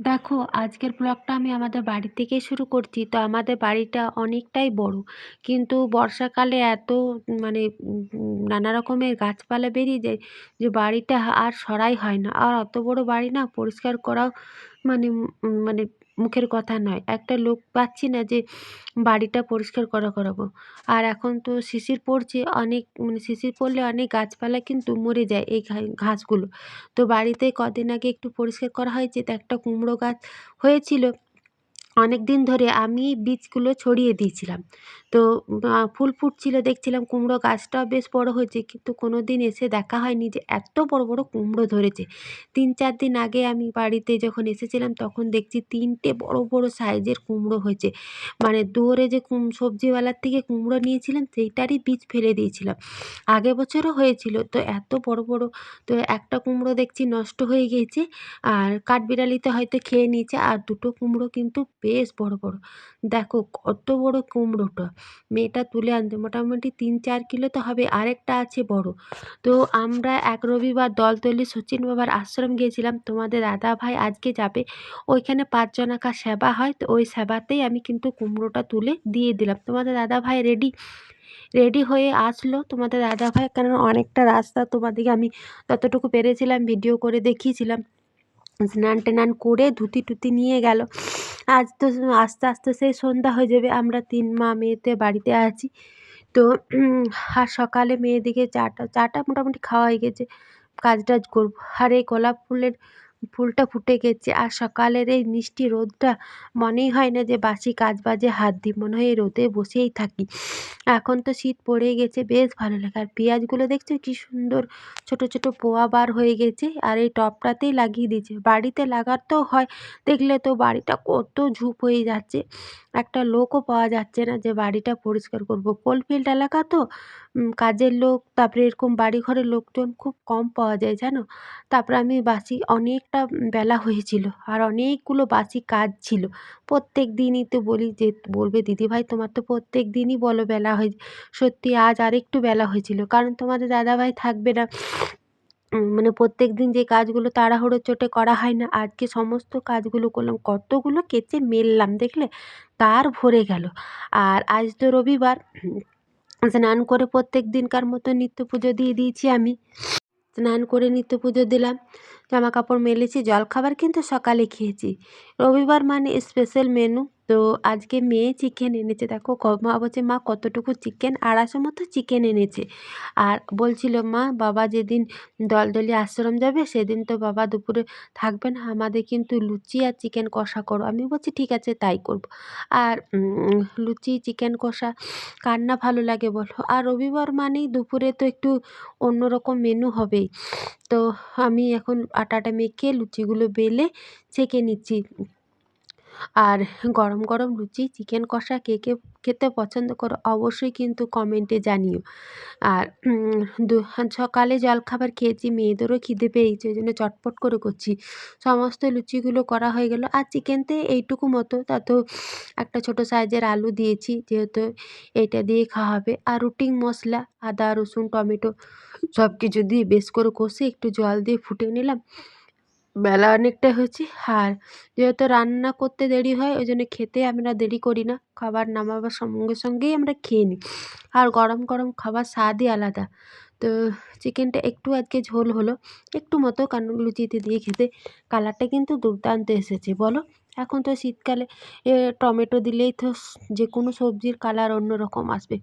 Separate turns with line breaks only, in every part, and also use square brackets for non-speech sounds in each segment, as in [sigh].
দেখো, আজকের ব্লগটা আমি আমাদের বাড়ি থেকে শুরু করছি। তো আমাদের বাড়িটা অনেকটাই বড়। কিন্তু বর্ষাকালে এত মানে নানা রকমের গাছপালা বেরিয়ে যায় যে বাড়িটা আর সরাই হয় না। আর অত বড় বাড়ি না, পরিষ্কার করাও মানে মানে মুখের কথা নয়। একটা লোক পাচ্ছি না যে বাড়িটা পরিষ্কার করা করাবো। আর এখন তো শিশির পড়ছে, অনেক মানে শিশির পড়লে অনেক গাছপালা কিন্তু মরে যায় এই ঘাসগুলো। তো বাড়িতে কদিন আগে একটু পরিষ্কার করা হয়েছে, তো একটা কুমড়ো গাছ হয়েছিল। অনেক দিন ধরে আমি বীজগুলো ছড়িয়ে দিয়েছিলাম। তো ফুল ফুটছিল, দেখছিলাম কুমড়ো গাছটাও বেশ বড় হয়েছে, কিন্তু কোনো দিন এসে দেখা হয়নি যে এত বড় বড় কুমড়ো ধরেছে। তিন, চার দিন আগে আমি বাড়িতে যখন এসেছিলাম, তখন দেখছি তিনটে বড় বড় সাইজের কুমড়ো হয়েছে। মানে দৌড়ে যে কুম, সবজিওয়ালার থেকে কুমড়ো নিয়েছিলাম, সেইটারই বীজ ফেলে দিয়েছিলাম। আগের বছরও হয়েছিল, তো এত বড় বড়, তো একটা কুমড়ো দেখছি নষ্ট হয়ে গিয়েছে, আর কাঠবিড়ালিতে হয়তো খেয়ে নিয়েছে, আর দুটো কুমড়ো কিন্তু বেশ বড় বড়। দেখো কত বড় কুমড়োটা। মেয়েটা তুলে আনতে মোটামুটি তিন, চার কিলো তো হবে, আরেকটা আছে বড়। তো আমরা এক রবিবার দলতলি সচিন বাবার আশ্রম গিয়েছিলাম। তোমাদের দাদা ভাই আজকে যাবে। ওইখানে পাঁচজন পাঁচজনাকার সেবা হয়, তো ওই সেবাতেই আমি কিন্তু কুমড়োটা তুলে দিয়ে দিলাম। তোমাদের দাদা ভাই রেডি? রেডি হয়ে আসলো। তোমাদের দাদা ভাই কারণ অনেকটা রাস্তা তোমাদেরকে আমি ততটুকু পেরেছিলাম, ভিডিও করে দেখিয়েছিলাম। স্নান টান করে ধুতি টুতি নিয়ে গেল। আজ তো আস্তে আস্তে সেই সন্ধ্যা হয়ে যাবে। আমরা তিন মা মেয়েতে বাড়িতে আছি। তো আর সকালে মেয়েদিকে চাটা চাটা মোটামুটি খাওয়া হয়ে গেছে। কাজ টাজ করব। আর এই গোলাপ ফুলের ফুলটা ফুটে গেছে। আর সকালের এই মিষ্টি রোদটা মনেই হয় না যে বাসি কাজ বাজে হাত দিই, মনে হয় এই রোদে বসেই থাকি। এখন তো শীত পড়ে গেছে, বেশ ভালো লাগে। আর পেঁয়াজগুলো দেখছ কি সুন্দর ছোট ছোট পোয়া বার হয়ে গেছে, আর এই টবটাতেই লাগিয়ে দিয়েছে। বাড়িতে লাগাতেও হয়, দেখলে তো বাড়িটা কত ঝুপ হয়ে যাচ্ছে। একটা লোকও পাওয়া যাচ্ছে না যে বাড়িটা পরিষ্কার করব। কোলফিল্ড এলাকা তো কাজের লোক, তারপরে এরকম বাড়ি ঘরের লোকজন খুব কম পাওয়া যায়, জানো? তারপরে আমি বাসি অনেকটা বেলা হয়েছিল আর অনেকগুলো বাসি কাজ ছিল। প্রত্যেক দিনই তো বলি যে, বলবে দিদিভাই তোমার তো প্রত্যেক দিনই বলো বেলা হয়ে, সত্যি আজ আরেকটু বেলা হয়েছিল। কারণ তোমাদের দাদাভাই থাকবে না মানে প্রত্যেক দিন যে কাজগুলো তাড়াহুড়োর চোটে করা হয় না, আজকে সমস্ত কাজগুলো করলাম, কতগুলো কেচে মেললাম দেখলে? তার ভরে গেল। আর আজ তো রবিবার, স্নান করে প্রত্যেক দিনকার মতো নিত্য পুজো দিয়ে দিয়েছি আমি। স্নান করে নিত্য পুজো দিলাম জামা কাপড় মেলেছি, জলখাবার কিন্তু সকালে খেয়েছি। রবিবার মানে স্পেশাল মেনু তো আজকে মেয়ে চিকেন এনেছে। দেখো মা বলছে, মা, কতটুকু চিকেন? আড়াইশো মতো চিকেন এনেছে। আর বলছিল, মা, বাবা যেদিন দলদলি আশ্রম যাবে, সেদিন তো বাবা দুপুরে থাকবে না। আমাদের কিন্তু লুচি আর চিকেন কষা করো। আমি বলছি, ঠিক আছে, তাই করব। আর লুচি, চিকেন কষা, কার না ভালো লাগে বলো? আর রবিবার মানেই দুপুরে তো একটু অন্যরকম মেনু হবেই। তো আমি এখন আটাটা মেখে লুচিগুলো বেলে ছেঁকে নিচ্ছি। আর গরম গরম লুচি, চিকেন কষা কে কে, খেতে পছন্দ করো অবশ্যই কিন্তু কমেন্টে জানিও। আর সকালে জলখাবার খেয়েছি, মেয়েদেরও খিদে পেয়েছে, ওই জন্য চটপট করে করছি। সমস্ত লুচিগুলো করা হয়ে গেল। আর চিকেনতে এইটুকু মতো, তাতেও একটা ছোট সাইজের আলু দিয়েছি, যেহেতু এটা দিয়ে খাওয়া হবে। আর রুটিং মশলা, আদা, রসুন, টমেটো সব কিছু দিয়ে বেশ করে কষে একটু জল দিয়ে ফুটে নিলাম। বেলা অনেকটা হয়েছে। আর যেহেতু রান্না করতে দেরি হয়, ওই জন্য খেতে আমরা দেরি করি না। খাবার নামাবার সঙ্গে সঙ্গেই আমরা খেয়ে নিই। আর গরম গরম খাবার স্বাদই আলাদা। তো চিকেনটা একটু আজকে ঝোল হলো। একটু মতো কারণ লুচিতে দিয়ে খেতে। কালারটা কিন্তু দুর্দান্ত এসেছে, বলো? এখন তো শীতকালে টমেটো দিলেই তো যে কোনো সবজির কালার অন্যরকম আসবে।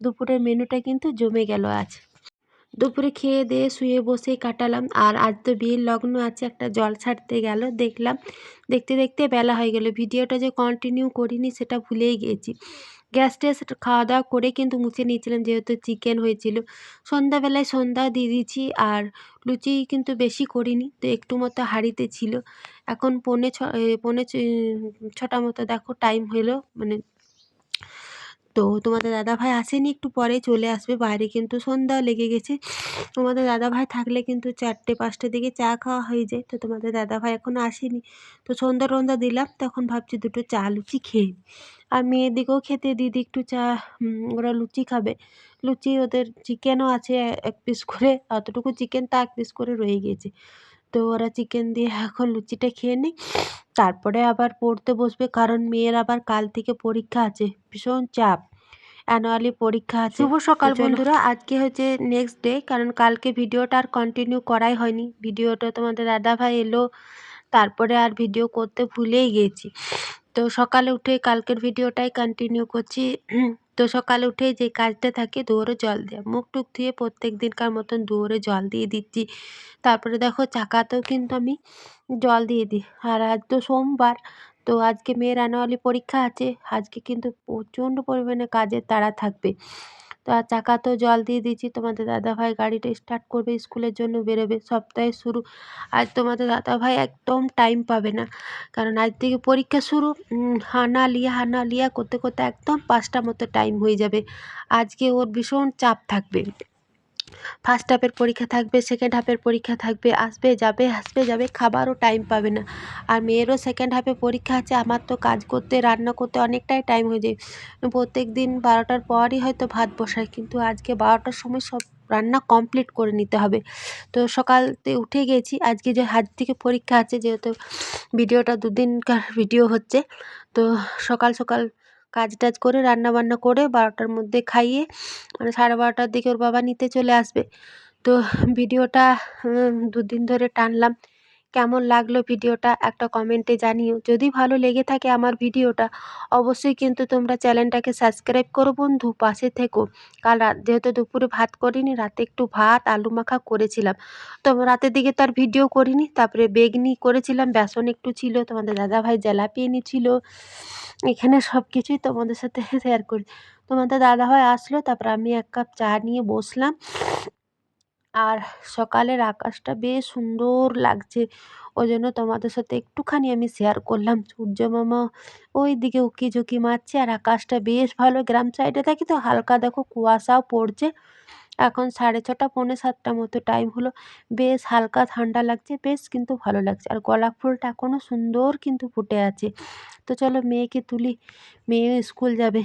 দুপুরের মেনুটা কিন্তু জমে গেল আজ। দুপুরে খেয়ে দিয়ে শুয়ে বসেই কাটালাম। আর আজ তো বিয়ের লগ্ন আছে, একটা জল ছাড়তে গেল। দেখলাম, দেখতে দেখতে বেলা হয়ে গেল। ভিডিওটা যে কন্টিনিউ করিনি সেটা ভুলেই গিয়েছি গ্যাস ট্যাস খাওয়া দাওয়া করে কিন্তু মুছে নিয়েছিলাম, যেহেতু চিকেন হয়েছিল। সন্ধ্যাবেলায় সন্ধ্যা দিয়ে দিয়েছি, আর লুচি কিন্তু বেশি করিনি, তো একটু মতো হাঁড়িতে ছিল। এখন পৌনে ছ পৌনে ছটা মতো, দেখো টাইম হলো। মানে তো তোমাদের দাদাভাই আসেনি, একটু পরে চলে আসবে, বাইরে কিন্তু সন্ধ্যা লেগে গেছে। তোমাদের দাদাভাই থাকলে কিন্তু চারটে, পাঁচটার দিকে চা খাওয়া হয়ে যায়। তো তোমাদের দাদাভাই এখনও আসেনি। তো সন্ধ্যা টন্ধা দিলাম, তখন ভাবছি দুটো চা লুচি খেয়ে। আর মেয়েদিকেও খেতে দিদি একটু চা ওরা লুচি খাবে। লুচি ওদের চিকেনও আছে, এক পিস করে, অতটুকু চিকেন তা এক পিস করে রয়ে গিয়েছে তো ওরা চিকেন দিয়ে এখন লুচিটা খেয়ে নিই তারপরে আবার পড়তে বসবে, কারণ মেয়ের আবার কাল থেকে পরীক্ষা আছে। ভীষণ চাপ। অ্যানুয়ালি পরীক্ষা আছে। শুভ সকাল বন্ধুরা। আজকে হচ্ছে নেক্সট ডে কারণ কালকে ভিডিওটা আর কন্টিনিউ করাই হয়নি। ভিডিওটা তোমাদের দাদাভাই এলো তারপরে আর ভিডিও করতে ভুলেই গেছি। তো সকালে উঠে কালকের ভিডিওটাই কন্টিনিউ করছি। তো সকালে উঠে যে কাজটা থাকে দুয়ারে জল দেওয়া। মুখ টুক ধুয়ে প্রত্যেক দিনকার মতন দুয়ারে জল দিয়ে দিচ্ছি। তারপরে দেখো চাকাতেও কিন্তু আমি জল দিয়ে দিই। আর আজ তো সোমবার তো আজকে মেয়ের অ্যানুয়ালি পরীক্ষা আছে। আজকে কিন্তু প্রচণ্ড পরিমাণে কাজের তাড়া থাকবে। তো আর চাকা তো জল দিয়ে দিয়েছি। তোমাদের দাদাভাই গাড়িটা স্টার্ট করবে, স্কুলের জন্য বেরোবে, সপ্তাহে শুরু। আজ তোমাদের দাদাভাই একদম টাইম পাবে না। কারণ আজ থেকে পরীক্ষা শুরু হানা লিয়া হানা লিয়া করতে করতে একদম পাঁচটা মতো টাইম হয়ে যাবে। আজকে ওর ভীষণ চাপ থাকবে। ফার্স্ট হাফের পরীক্ষা থাকবে সেকেন্ড হাফের পরীক্ষা থাকবে, আসবে, যাবে আসবে, যাবে, খাবারও টাইম পাবে না। আর মেয়েরও সেকেন্ড হাফে পরীক্ষা আছে, আমার তো কাজ করতে, রান্না করতে অনেকটাই টাইম হয়ে যায়। প্রত্যেক দিন বারোটার পরই হয়তো ভাত বসায়, কিন্তু আজকে বারোটার সময় সব রান্না কমপ্লিট করে নিতে হবে। তো সকালতে উঠে গেছি, আজকে যে হাত থেকে পরীক্ষা আছে, যেহেতু ভিডিওটা দুদিনকার ভিডিও হচ্ছে, তো সকাল সকাল কাজ টাজ করে রান্না বান্না করে বারোটার মধ্যে খাইয়ে মানে সাড়ে বারোটার দিকে ওর বাবা নিতে চলে আসবে। তো ভিডিওটা দুদিন ধরে টানলাম। কেমন লাগল ভিডিওটা একটা কমেন্টে জানিও। যদি ভালো লেগে থাকে আমার ভিডিওটা, অবশ্যই কিন্তু তোমরা চ্যানেলটাকে সাবস্ক্রাইব করো বন্ধু, পাশে থেকো। কাল রাত, যেহেতু দুপুরে ভাত করিনি, রাতে একটু ভাত, আলু মাখা করেছিলাম। তো রাতের দিকে তো আর ভিডিও করিনি, তারপরে বেগনি করেছিলাম, বেসন একটু ছিল, তোমাদের দাদাভাই জেলাপি এনেছিল এখানে সব কিছুই তোমাদের সাথে [laughs] শেয়ার করি। তোমাদের দাদা দাদাভাই আসলো, তারপর আমি এক কাপ চা নিয়ে বসলাম। আর সকালের আকাশটা বেশ সুন্দর লাগছে ওই জন্য তোমাদের সাথে একটুখানি আমি শেয়ার করলাম। সূর্য মামা ওই দিকে উকি ঝুঁকি মারছে, আর আকাশটা বেশ ভালো। গ্রাম সাইডে থাকি তো হালকা দেখো কুয়াশাও পড়ছে। এখন সাড়ে ছটা, পৌনে সাতটা মতো টাইম হলো। বেশ হালকা ঠান্ডা লাগছে, বেশ কিন্তু ভালো লাগছে। আর গোলাপ ফুলটা এখনও সুন্দর কিন্তু ফুটে আছে। তো চলো মেয়েকে তুলি, মেয়ে স্কুল যাবে।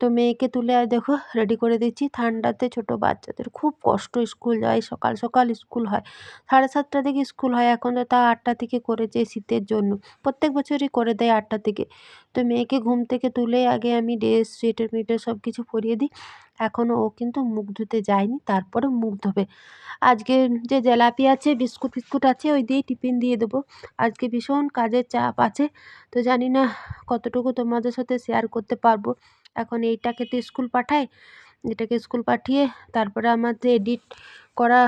তো মেয়েকে তুলে আর দেখো রেডি করে দিচ্ছি। ঠান্ডাতে ছোট বাচ্চাদের খুব কষ্ট, স্কুল যায়, সকাল সকাল স্কুল হয়। সাড়ে সাতটা থেকে স্কুল হয়, এখন তো তা আটটা থেকে করেছে শীতের জন্য। প্রত্যেক বছরই করে দেয় আটটা থেকে। তো মেয়েকে ঘুম থেকে তুলে আগে আমি ড্রেস সোয়েটার মিটার সব কিছু পরিয়ে দিই। এখনও ও কিন্তু মুখ ধুতে যায়নি তারপরে মুখ ধোবে। আজকে যে জেলাপি আছে, বিস্কুট ফিস্কুট আছে, ওই দিয়েই টিফিন দিয়ে দেবো। আজকে ভীষণ কাজের চাপ আছে, তো জানি না কতটুকু তোমাদের সাথে শেয়ার করতে পারব। এখন এইটাকে তো স্কুল পাঠায়, এটাকে স্কুল পাঠিয়ে তারপরে আমার যে এডিট করা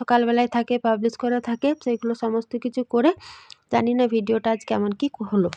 সকালবেলায় থাকে, পাবলিশ করা থাকে সেইগুলো সমস্ত কিছু করে, জানি না ভিডিওটা আজ কেমন, কী হলো।